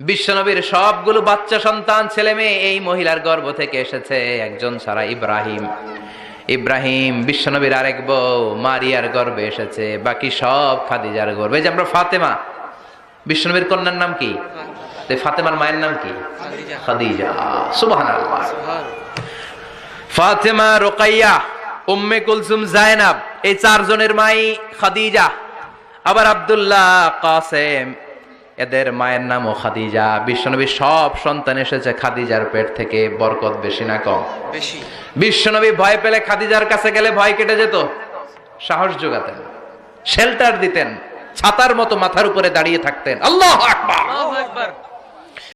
বিশ্বনবীর সবগুলো বাচ্চা সন্তান ছেলে মেয়ে এই মহিলার গর্ভ থেকে এসেছে একজন ছাড়া ইব্রাহিম। ইব্রাহিম বিশ্বনবীর আরেক বউ মারিয়ার গর্ভে এসেছে বাকি সব খাদিজার গর্ভে। যে আমরা ফাতেমা বিশ্বনবীর কন্যার নাম কি? ফাতেমার মায়ের নাম কি? খাদিজা। ফাতেমা রোকাইয়া উম্মে কুলসুম জায়নাব এই চারজনের মাই খাদিজা। আবার আব্দুল্লাহ কাসেম এদের মায়ের নামও খাদিজা। বিশ্বনবী সব সন্তান এসেছে খাদিজার পেট থেকে বরকত বেশি না কম। বেশি। বিশ্বনবী ভয় পেলে খাদিজার কাছে গেলে ভয় কেটে যেত। সাহস যোগাতেন শেল্টার দিতেন ছাতার মতো মাথার উপরে দাঁড়িয়ে থাকতেন। আল্লাহ আকবার! আল্লাহু আকবার।